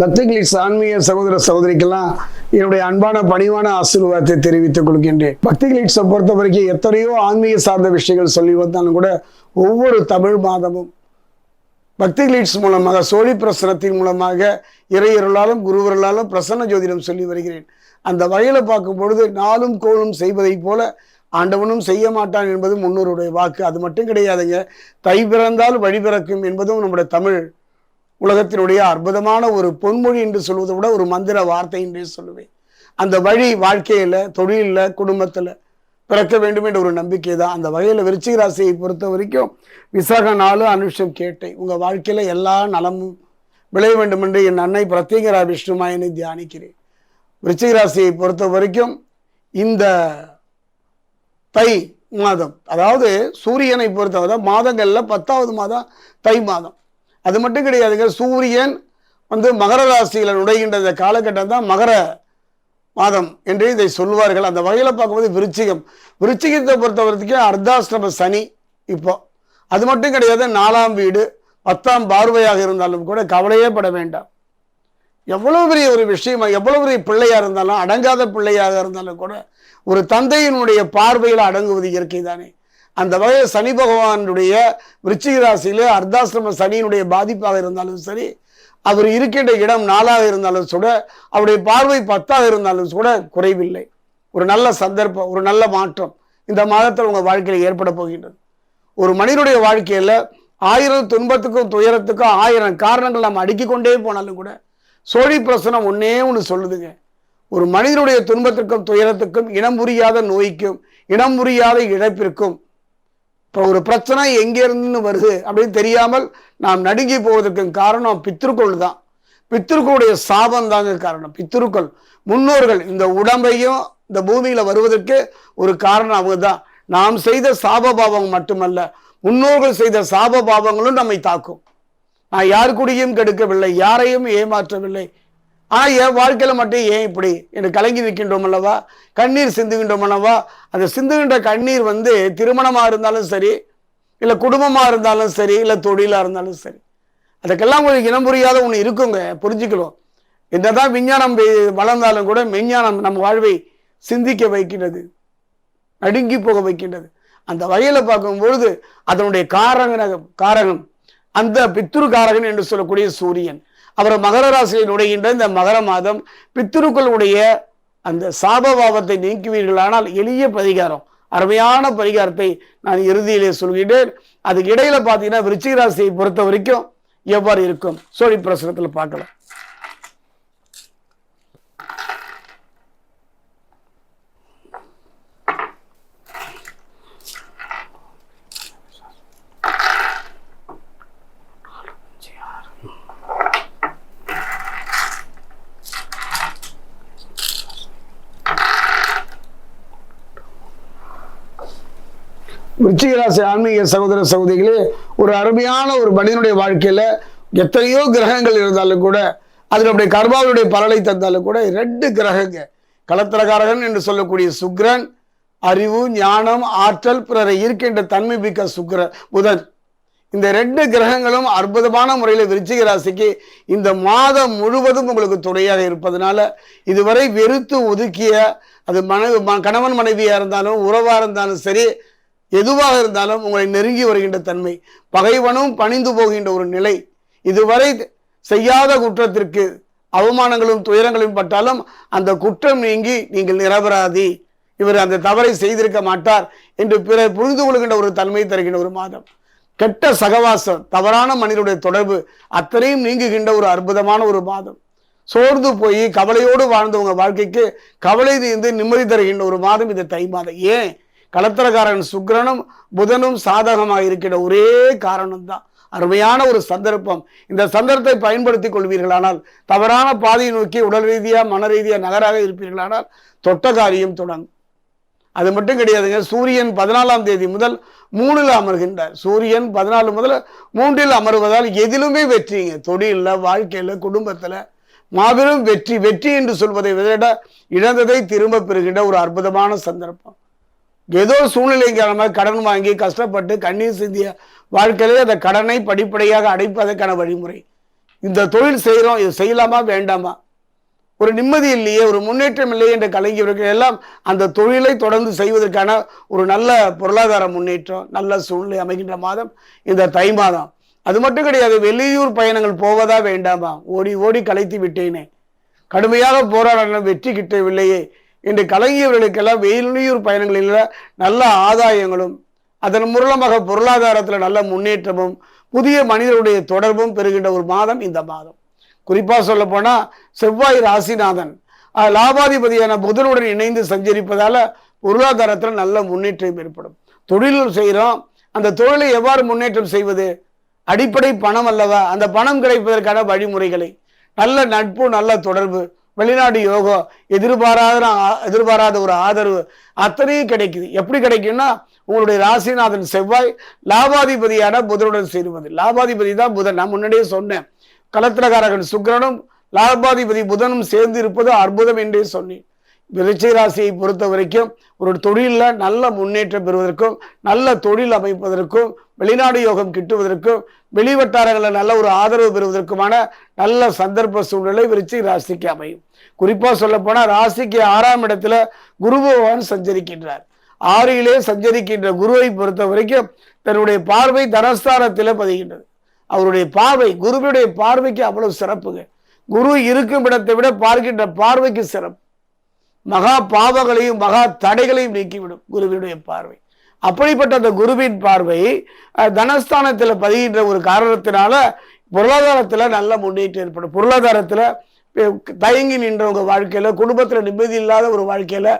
பக்திகளின் ஆன்மீக சகோதர சகோதரிக்கெல்லாம் என்னுடைய அன்பான பணிவான ஆசீர்வாதத்தை தெரிவித்துக் கொள்கின்றேன். பக்திகிலிட்ஸை பொறுத்த வரைக்கும் எத்தனையோ ஆன்மீக சார்ந்த விஷயங்கள் சொல்லி வந்தாலும் கூட ஒவ்வொரு தமிழ் மாதமும் பக்திகிலிட்ஸ் மூலமாக சோழி பிரசனத்தின் மூலமாக இறையருளாலும் குருவர்களாலும் பிரசன்ன ஜோதிடம் சொல்லி வருகிறேன். அந்த வகையில் பார்க்கும் பொழுது நாளும் கோளும் செய்வதைப் போல ஆண்டவனும் செய்ய மாட்டான் என்பது முன்னோருடைய வாக்கு. அது மட்டும் கிடையாதுங்க. தை பிறந்தால் வழி பிறக்கும் என்பதும் நம்முடைய தமிழ் உலகத்தினுடைய அற்புதமான ஒரு பொன்மொழி என்று சொல்வதை விட ஒரு மந்திர வார்த்தை என்றே சொல்லுவேன். அந்த வழி வாழ்க்கையில தொழிலில் குடும்பத்தில் பிறக்க வேண்டும் என்ற ஒரு நம்பிக்கை தான். அந்த வகையில் விருச்சிக ராசியை பொறுத்த வரைக்கும் விசாக நாலு அனுஷம் கேட்டை. உங்கள் வாழ்க்கையில் எல்லா நலமும் விளைய வேண்டும் என்று என் அன்னை பிரத்யேகரா விஷ்ணுமாயனை தியானிக்கிறேன். விருச்சிக ராசியை பொறுத்த வரைக்கும் இந்த தை மாதம் அதாவது சூரியனை பொறுத்தவரை மாதங்களில் பத்தாவது மாதம் தை மாதம். அது மட்டும் கிடையாதுங்க. சூரியன் வந்து மகர ராசியில் நுழைகின்ற இந்த காலகட்டம் தான் மகர மாதம் என்று இதை சொல்வார்கள் அந்த வகையில் பார்க்கும்போது விருச்சிகம். விருச்சிகத்தை பொறுத்த வரைக்கும் சனி இப்போ. அது மட்டும் கிடையாது நாலாம் வீடு பத்தாம் பார்வையாக இருந்தாலும் கூட கவலையே பட வேண்டாம். எவ்வளோ பெரிய ஒரு விஷயமா எவ்வளோ பெரிய பிள்ளையாக இருந்தாலும் அடங்காத பிள்ளையாக இருந்தாலும் கூட ஒரு தந்தையினுடைய பார்வையில் அடங்குவது இயற்கை தானே அந்த வகையில் சனி பகவானுடைய விருச்சிக ராசியில அர்த்தாசிரம சனியினுடைய பாதிப்பாக இருந்தாலும் சரி அவர் இருக்கின்ற இடம் நாளாக இருந்தாலும் கூட அவருடைய பார்வை பத்தாக இருந்தாலும் கூட குறைவில்லை. ஒரு நல்ல சந்தர்ப்பம் ஒரு நல்ல மாற்றம் இந்த மாதத்தில் உங்கள் வாழ்க்கையில் ஏற்பட போகின்றது. ஒரு மனிதனுடைய வாழ்க்கையில் ஆயிரம் துன்பத்துக்கும் துயரத்துக்கும் ஆயிரம் காரணங்கள் நம்ம அடுக்கிக்கொண்டே போனாலும் கூட சோழி பிரசனம் ஒன்றே ஒன்று சொல்லுதுங்க. ஒரு மனிதனுடைய துன்பத்திற்கும் துயரத்துக்கும் இனம் புரியாத நோய்க்கும் இனம் புரியாத இழப்பிற்கும் இப்போ ஒரு பிரச்சனை எங்கேருந்து வருது அப்படின்னு தெரியாமல் நாம் நடுங்கி போவதற்கு காரணம் பித்திருக்கள் தான். பித்திருக்களுடைய சாபம் தாங்க காரணம். பித்திருக்கள் முன்னோர்கள் இந்த உடம்பையும் இந்த பூமியில் வருவதற்கு ஒரு காரணம் அவங்க தான் நாம் செய்த சாப பாவம் மட்டுமல்ல முன்னோர்கள் செய்த சாப பாவங்களும் நம்மை தாக்கும். நான் யார் கூடியும் கெடுக்கவில்லை யாரையும் ஏமாற்றவில்லை ஆனால் என் வாழ்க்கையில் மட்டும் ஏன் இப்படி? என்று கலங்கி நிற்கின்றோம் அல்லவா? கண்ணீர் சிந்துகின்றோம் அல்லவா? அந்த சிந்துகின்ற கண்ணீர் வந்து திருமணமாக இருந்தாலும் சரி இல்லை குடும்பமாக இருந்தாலும் சரி இல்லை தொழிலாக இருந்தாலும் சரி அதுக்கெல்லாம் உங்களுக்கு இனம் புரியாத ஒன்று இருக்குங்க புரிஞ்சுக்கணும். என்னதான் விஞ்ஞானம் வளர்ந்தாலும் கூட விஞ்ஞானம் நம் வாழ்வை சிந்திக்க வைக்கின்றது நடுங்கி போக வைக்கின்றது. அந்த வகையில் பார்க்கும் பொழுது அதனுடைய காரகன காரகம் அந்த பித்துரு காரகன் என்று சொல்லக்கூடிய சூரியன். அவர் மகர ராசியில் நுழைகின்ற இந்த மகர மாதம் பித்திருக்களுடைய அந்த சாபபாவத்தை நீக்குவீர்களானால் எளிய பரிகாரம் அருமையான பரிகாரத்தை நான் இறுதியிலே சொல்கிறேன் அதுக்கு இடையில பார்த்தீங்கன்னா விருச்சிக ராசியை பொறுத்த வரைக்கும் எவ்வாறு இருக்கும்? சோழி பிரசுரத்தில் பார்க்கலாம். விருச்சிகராசி ஆன்மீக சகோதர சகோதரிகளே ஒரு அருமையான ஒரு மனிதனுடைய வாழ்க்கையில் எத்தனையோ கிரகங்கள் இருந்தாலும் கூட அதனுடைய கர்மாவுடைய பலனை தந்தாலும் கூட ரெண்டு கிரகங்க. கலத்திரகாரகன் என்று சொல்லக்கூடிய சுக்ரன் அறிவு ஞானம் ஆற்றல் பிறரை ஈர்க்கின்ற தன்மை மிக்க சுக்கிர புதன். இந்த ரெண்டு கிரகங்களும் அற்புதமான முறையில் விருச்சிக ராசிக்கு இந்த மாதம் முழுவதும் உங்களுக்கு துணையாக இருப்பதனால இதுவரை வெறுத்து ஒதுக்கிய அது மனைவி ம- கணவன் மனைவியாக இருந்தாலும் உறவாக இருந்தாலும் சரி எதுவாக இருந்தாலும் உங்களை நெருங்கி வருகின்ற தன்மை பகைவனும் பணிந்து போகின்ற ஒரு நிலை. இதுவரை செய்யாத குற்றத்திற்கு அவமானங்களும் துயரங்களும் பட்டாலும் அந்த குற்றம் நீங்கி நீங்கள் நிரபராதி. இவர் அந்த தவறை செய்திருக்க மாட்டார் என்று பிறர் புரிந்து கொள்கின்ற ஒரு தன்மை தருகின்ற ஒரு மாதம். கெட்ட சகவாசம் தவறான மனிதனுடைய தொடர்பு அத்தனையும் நீங்குகின்ற ஒரு அற்புதமான ஒரு மாதம். சோர்ந்து போய் கவலையோடு வாழ்ந்தவங்க வாழ்க்கைக்கு கவலை தீர்ந்து நிம்மதி தருகின்ற ஒரு மாதம் இது தை மாதம். ஏன்? கலத்திரக்காரன் சுக்கிரனும் புதனும் சாதகமாக இருக்கிற ஒரே காரணம் தான் அருமையான ஒரு சந்தர்ப்பம். இந்த சந்தர்ப்பத்தை பயன்படுத்திக் கொள்வீர்களானால் தவறான பாதையை நோக்கி உடல் ரீதியாக மன ரீதியாக நகராக இருப்பீர்களானால் தொட்ட காரியம் தொடங்கும். அது மட்டும் கிடையாதுங்க. சூரியன் பதினாலாம் தேதி முதல் மூணில் அமர்கின்றார். சூரியன் பதினாலு முதல் மூன்றில் அமர்வதால் எதிலுமே வெற்றிங்க தொழிலில் வாழ்க்கையில் குடும்பத்தில் மாபெரும் வெற்றி வெற்றி என்று சொல்வதை விட இழந்ததை திரும்ப பெறுகின்ற ஒரு அற்புதமான சந்தர்ப்பம். ஏதோ சூழ்நிலை காரணமாக கடன் வாங்கி கஷ்டப்பட்டு கண்ணீர் சிந்திய வாழ்க்கையிலே அந்த கடனை படிப்படியாக அடைப்பதற்கான வழிமுறை. இந்த தொழில் செய்கிறோம் இது செய்யலாமா வேண்டாமா? ஒரு நிம்மதி இல்லையே ஒரு முன்னேற்றம் இல்லையே என்ற கலைஞர்கள் எல்லாம் அந்த தொழிலை தொடர்ந்து செய்வதற்கான ஒரு நல்ல பொருளாதார முன்னேற்றம் நல்ல சூழ்நிலை அமைகின்ற மாதம் இந்த தை மாதம். அது மட்டும் கிடையாது வெளியூர் பயணங்கள் போவதா வேண்டாமா? ஓடி ஓடி கலைத்து விட்டேனே. கடுமையாக போராடின வெற்றி கிட்டவில்லையே. என்று கலைஞர்களுக்கெல்லாம் வெளியூர் பயணங்களில் நல்ல ஆதாயங்களும் அதன் மூலமாக பொருளாதாரத்தில் நல்ல முன்னேற்றமும் புதிய மனிதருடைய தொடர்பும் பெறுகின்ற ஒரு மாதம் இந்த மாதம். குறிப்பாக சொல்ல செவ்வாய் ராசிநாதன் லாபாதிபதியான புதனுடன் இணைந்து சஞ்சரிப்பதால் பொருளாதாரத்தில் நல்ல முன்னேற்றம் ஏற்படும். தொழில் செய்கிறோம் அந்த தொழிலை எவ்வாறு முன்னேற்றம் செய்வது? அடிப்படை பணம் அல்லவா? அந்த பணம் கிடைப்பதற்கான வழிமுறைகளை நல்ல நட்பு நல்ல தொடர்பு வெளிநாடு யோகம் எதிர்பாராத எதிர்பாராத ஒரு ஆதரவு அத்தனையும் கிடைக்குது. எப்படி கிடைக்கும்னா உங்களுடைய ராசிநாதன் செவ்வாய் லாபாதிபதியான புதனுடன் சேருவது. லாபாதிபதி தான் புதன். நான் முன்னாடியே சொன்னேன். கலத்திரகாரகன் சுக்கிரனும் லாபாதிபதி புதனும் சேர்ந்து இருப்பது அற்புதம் என்றே சொன்னேன். விருச்சிக ராசியை பொறுத்த வரைக்கும் ஒரு தொழிலில் நல்ல முன்னேற்றம் பெறுவதற்கும் நல்ல தொழில் அமைப்பதற்கும் வெளிநாடு யோகம் கிட்டுவதற்கும் வெளிவட்டாரங்களில் நல்ல ஒரு ஆதரவு பெறுவதற்குமான நல்ல சந்தர்ப்ப சூழ்நிலை விருச்சிக ராசிக்கு அமையும். குறிப்பாக சொல்ல போனால் ராசிக்கு ஆறாம் இடத்துல குரு பகவான் சஞ்சரிக்கின்றார். ஆறிலே சஞ்சரிக்கின்ற குருவை பொறுத்த வரைக்கும் தன்னுடைய பார்வை தனஸ்தானத்தில் பதிகின்றது. அவருடைய பார்வை குருவினுடைய பார்வைக்கு அவ்வளவு சிறப்புங்க. குரு இருக்கும் இடத்தை விட பார்க்கின்ற பார்வைக்கு சிறப்பு. மகா பாவங்களையும் மகா தடைகளையும் நீக்கிவிடும் குருவினுடைய பார்வை. அப்படிப்பட்ட அந்த குருவின் பார்வை தனஸ்தானத்தில் பதிகின்ற ஒரு காரணத்தினால பொருளாதாரத்தில் நல்ல முன்னேற்றம் ஏற்படும். பொருளாதாரத்தில் தயங்கி நின்றவங்க வாழ்க்கையில் குடும்பத்தில் நிம்மதி இல்லாத ஒரு வாழ்க்கையில்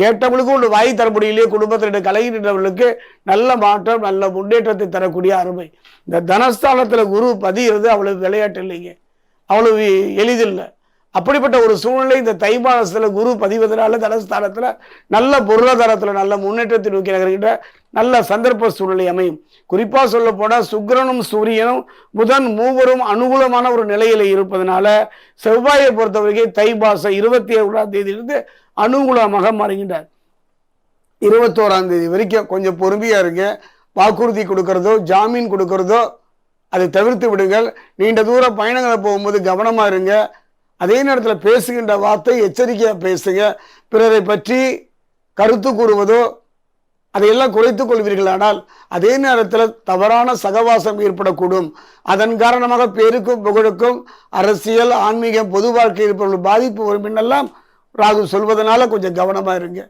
கேட்டவங்களுக்கும் ஒன்று வாய் தர முடியலையே குடும்பத்தினுடைய கலகி நின்றவர்களுக்கு நல்ல மாற்றம் நல்ல முன்னேற்றத்தை தரக்கூடிய அருமை. இந்த தனஸ்தானத்தில் குரு பதிகிறது அவ்வளவு விளையாட்டு இல்லைங்க. அவ்வளவு எளிதில்லை. அப்படிப்பட்ட ஒரு சூழ்நிலை இந்த தை மாதத்தில் குரு பதிவதனால தனஸ்தானத்தில் நல்ல பொருளாதாரத்தில் நல்ல முன்னேற்றத்தை நோக்கி நகர்கின்ற நல்ல சந்தர்ப்ப சூழ்நிலை அமையும். குறிப்பாக சொல்ல போனால் சுக்கிரனும் சூரியனும் புதன் மூவரும் அனுகூலமான ஒரு நிலையில் இருப்பதனால செவ்வாயை பொறுத்தவரைக்கும் தை மாதம் இருபத்தி ஏழாம் தேதியிலிருந்து அனுகூலமாக மாறுகின்றார். இருபத்தோராம் தேதி வரைக்கும் கொஞ்சம் பொறுமையாக இருங்க. வாக்குறுதி கொடுக்கறதோ ஜாமீன் கொடுக்கறதோ அதை தவிர்த்து விடுங்கள். நீண்ட தூர பயணங்களை போகும்போது கவனமாக இருங்க. அதே நேரத்தில் பேசுகின்ற வார்த்தை எச்சரிக்கையாக பேசுங்க. பிறரை பற்றி கருத்து கூறுவதோ அதையெல்லாம் குறைத்துக் கொள்வீர்களானால் அதே நேரத்தில் தவறான சகவாசம் ஏற்படக்கூடும். அதன் காரணமாக பேருக்கும் புகழுக்கும் அரசியல் ஆன்மீகம் பொது வாழ்க்கை இருப்பவர்கள் பாதிப்பு வரும் என்னெல்லாம் ராகு சொல்வதனால கொஞ்சம் கவனமாக இருங்க.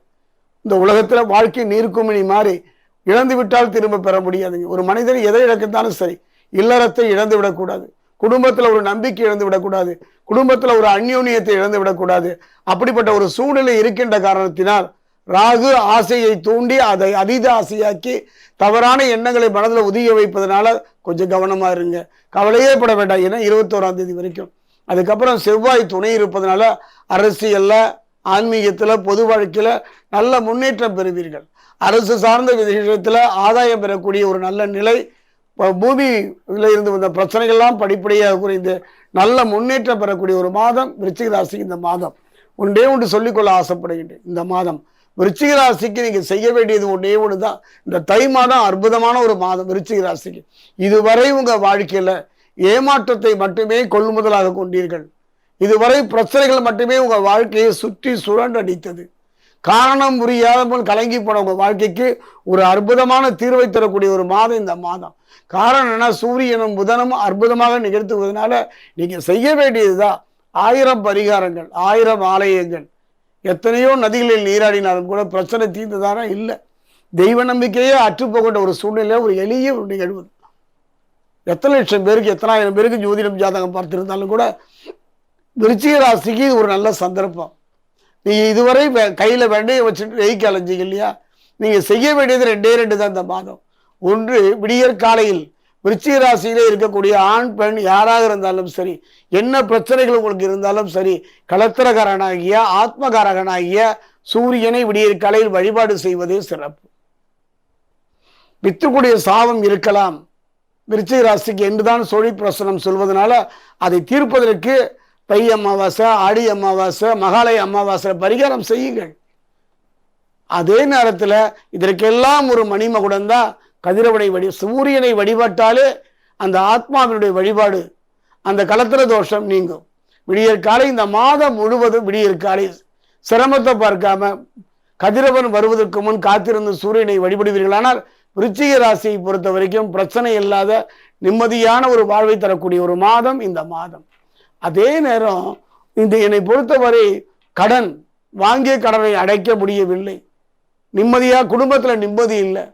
இந்த உலகத்தில் வாழ்க்கை நீர்க்குமிழி மாறி இழந்து விட்டால் திரும்ப பெற முடியாதுங்க. ஒரு மனிதன் எதை இழக்கத்தாலும் சரி இல்லறத்தை இழந்து விடக்கூடாது குடும்பத்தில் ஒரு நம்பிக்கை இழந்து விடக்கூடாது. குடும்பத்தில் ஒரு அந்யோன்யத்தை இழந்து விடக்கூடாது. அப்படிப்பட்ட ஒரு சூழ்நிலை இருக்கின்ற காரணத்தினால் ராகு ஆசையை தூண்டி அதை அதீத ஆசையாக்கி தவறான எண்ணங்களை மனதில் உதிய வைப்பதனால கொஞ்சம் கவனமாக இருங்க. கவலையே பட வேண்டாம். ஏன்னா இருபத்தோராம் தேதி வரைக்கும். அதுக்கப்புறம் செவ்வாய் துணை இருப்பதனால அரசியலில் ஆன்மீகத்தில் பொது வாழ்க்கையில் நல்ல முன்னேற்றம் பெறுவீர்கள். அரசு சார்ந்த விஷயத்தில் ஆதாயம் பெறக்கூடிய ஒரு நல்ல நிலை பூமியில் இருந்து வந்த பிரச்சனைகள்லாம் படிப்படியாக குறைந்து நல்ல முன்னேற்றம் பெறக்கூடிய ஒரு மாதம் விருச்சிக ராசிக்கு இந்த மாதம். ஒன்றே ஒன்று சொல்லிக்கொள்ள ஆசைப்படுகின்றேன். இந்த மாதம் விருச்சிக ராசிக்கு நீங்கள் செய்ய வேண்டியது ஒன்றே ஒன்று தான் இந்த தை மாதம் அற்புதமான ஒரு மாதம் விருச்சிக ராசிக்கு. இதுவரை உங்கள் வாழ்க்கையில் ஏமாற்றத்தை மட்டுமே கொள்முதலாக கொண்டீர்கள். இதுவரை பிரச்சனைகள் மட்டுமே உங்கள் வாழ்க்கையை சுற்றி சுரண்டடித்தது காரணம் புரியாமல் கலங்கி போன உங்கள் வாழ்க்கைக்கு ஒரு அற்புதமான தீர்வை தரக்கூடிய ஒரு மாதம் இந்த மாதம். காரணம் என்ன சூரியனும் புதனும் அற்புதமாக நிகழ்த்துவதனால நீங்கள் செய்ய வேண்டியதுதான் ஆயிரம் பரிகாரங்கள் ஆயிரம் ஆலயங்கள். எத்தனையோ நதிகளில் நீராடினாலும் கூட பிரச்சனை தீர்ந்ததானா இல்லை. தெய்வ நம்பிக்கையே அற்றுப்போகின்ற ஒரு சூழ்நிலை ஒரு எளிய ஒரு நிகழ்வு. எத்தனை லட்சம் பேருக்கு எத்தனாயிரம் பேருக்கு ஜோதிடம் ஜாதகம் பார்த்துருந்தாலும் கூட விருச்சிக ராசிக்கு இது ஒரு நல்ல சந்தர்ப்பம். நீங்கள் இதுவரை கையில் கையில வெண்டையை வச்சுட்டு வெய்க்கு அலைஞ்சீங்க இல்லையா? நீங்கள் செய்ய வேண்டியது ரெண்டே ரெண்டு தான் இந்த மாதம். ஒன்று விடியற் காலையில் விருச்சிக ராசியிலே இருக்கக்கூடிய ஆண் பெண் யாராக இருந்தாலும் சரி என்ன பிரச்சனைகள் உங்களுக்கு இருந்தாலும் சரி கலத்திரகாரனாகிய ஆத்மகாரகனாகிய சூரியனை விடியற் காலையில் வழிபாடு செய்வதே சிறப்பு. வித்துக்குடைய சாபம் இருக்கலாம். விருச்சிக ராசிக்கு என்றுதான் சோழி பிரசனம் சொல்வதனால அதை தீர்ப்பதற்கு தை அமாவாசை ஆடி அமாவாசை மகாலய அமாவாசை பரிகாரம் செய்யுங்கள். அதே நேரத்தில் இதற்கெல்லாம் ஒரு மணிமகுடம் தான் கதிரவனை வழி சூரியனை வழிபட்டாலே அந்த ஆத்மாவினுடைய வழிபாடு அந்த கலத்திர தோஷம் நீங்கும். விடியற்காலை இந்த மாதம் முழுவதும் விடியற்காலை சிரமத்தை பார்க்காம கதிரவன் வருவதற்கு முன் காத்திருந்து சூரியனை வழிபடுவீர்களானால் விருச்சிக ராசியை பொறுத்த வரைக்கும் பிரச்சனை இல்லாத நிம்மதியான ஒரு வாழ்வை தரக்கூடிய ஒரு மாதம் இந்த மாதம். அதே நேரம் இந்த என்னை பொறுத்தவரை கடன் வாங்கிய கடனை அடைக்க முடியவில்லை. நிம்மதியாக குடும்பத்தில் நிம்மதி இல்லை.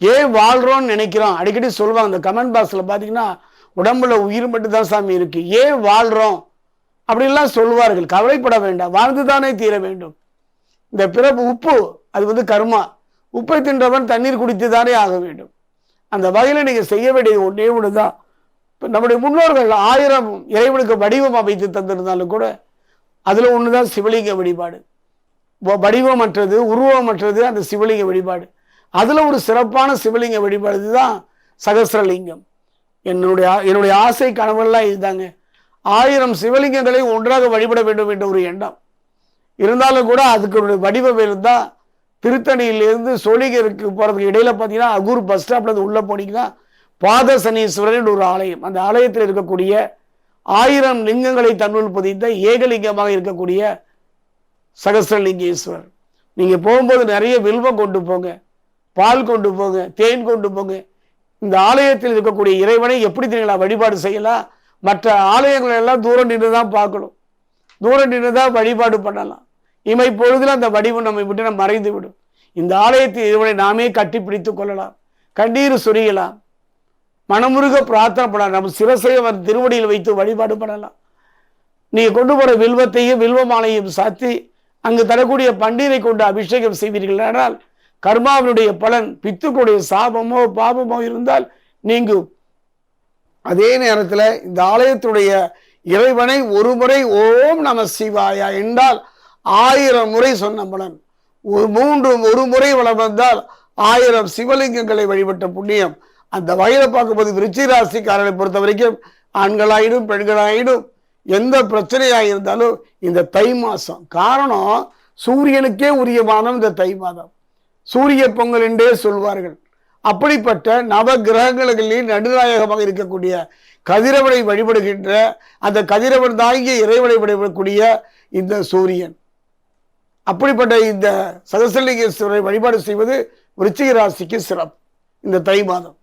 ஏன் வாழ்றோம்னு நினைக்கிறோம்? அடிக்கடி சொல்லுவாங்க அந்த கமெண்ட் பாக்ஸில் பார்த்தீங்கன்னா உடம்புல உயிர் மட்டும் தான் சாமி இருக்கு. ஏன் வாழ்றோம்? அப்படின்லாம் சொல்லுவார்கள். கவலைப்பட வேண்டாம். வாழ்ந்துதானே தீர வேண்டும். இந்த பிறப்பு உப்பு அது வந்து கர்மா. உப்பை தின்றவன் தண்ணீர் குடித்து தானே ஆக வேண்டும். அந்த வகையில் நீங்கள் செய்ய வேண்டிய ஒன்றே ஒன்று தான் இப்போ நம்முடைய முன்னோர்கள் ஆயிரம் இறைவனுக்கு வடிவம் அமைத்து தந்திருந்தாலும் கூட அதில் ஒன்று தான் சிவலிங்க வழிபாடு. வடிவமற்றது உருவமற்றது அந்த சிவலிங்க வழிபாடு. அதில் ஒரு சிறப்பான சிவலிங்க வழிபாடு தான் சகசிரலிங்கம். என்னுடைய என்னுடைய ஆசை கனவெல்லாம் இதுதாங்க. ஆயிரம் சிவலிங்கங்களை ஒன்றாக வழிபட வேண்டும் என்ற ஒரு எண்ணம். இருந்தாலும் கூட அதுக்கு ஒரு வடிவம் இருந்தா திருத்தணியிலேருந்து சோழிகருக்கு போகிறதுக்கு இடையில் பார்த்தீங்கன்னா அகூர் பஸ் ஸ்டாப்லேருந்து இருந்து போனீங்கன்னா பாத சனீஸ்வரன் ஒரு ஆலயம். அந்த ஆலயத்தில் இருக்கக்கூடிய ஆயிரம் லிங்கங்களை தன்னுள் பதித்த ஏகலிங்கமாக இருக்கக்கூடிய சகசிரலிங்கேஸ்வரர் நீங்கள் போகும்போது நிறைய வில்வம் கொண்டு போங்க. பால் கொண்டு போங்க தேன் கொண்டு போங்க. இந்த ஆலயத்தில் இருக்கக்கூடிய இறைவனை எப்படி தெரியுங்களா வழிபாடு செய்யலாம்? மற்ற ஆலயங்களை எல்லாம் தூரம் நின்று தான் பார்க்கணும். தூரம் நின்று தான் வழிபாடு பண்ணலாம். இமை பொழுதுல அந்த வடிவம் நம்மை விட்டு நம்ம மறைந்து விடும். இந்த ஆலயத்தில் இறைவனை நாமே கட்டி கொள்ளலாம். கண்ணீர் சொரியலாம். மனமுருக பிரார்த்தனை பண்ணலாம். நம்ம சிரசை அவர் திருவடியில் வைத்து வழிபாடு பண்ணலாம். நீங்கள் கொண்டு போகிற வில்வத்தையும் வில்வ மாலையும் சாத்தி அங்கு தரக்கூடிய பண்டிகை கொண்டு அபிஷேகம் செய்வீர்கள். ஆனால் கர்மாவினுடைய பலன் பித்துக்குடைய சாபமோ பாபமோ இருந்தால் நீங்கும் அதே நேரத்தில் இந்த ஆலயத்துடைய இறைவனை ஒரு முறை ஓம் நம சிவாயா என்றால் ஆயிரம் முறை சொன்ன பலன். ஒரு மூன்று ஒரு முறை வளம் வந்தால் ஆயிரம் சிவலிங்கங்களை வழிபட்ட புண்ணியம். அந்த வகையில் பார்க்கும்போது விருச்சிக ராசிக்காரரை பொறுத்த வரைக்கும் ஆண்களாயிடும் பெண்களாயிடும். எந்த பிரச்சனையாக இருந்தாலும் இந்த தை மாதம் காரணம் சூரியனுக்கே உரியமானம் இந்த தை மாதம். சூரிய பொங்கல் என்றே சொல்வார்கள். அப்படிப்பட்ட நவ கிரகங்களிலே நடுநாயகமாக இருக்கக்கூடிய கதிரவனை வழிபடுகின்ற அந்த கதிரவன் தாங்கிய இறைவனை வழிபடக்கூடிய இந்த சூரியன். அப்படிப்பட்ட இந்த சகசலிங்கேஸ்வரை வழிபாடு செய்வது விருச்சிக ராசிக்கு சிறப்பு. இந்த தை மாதம்.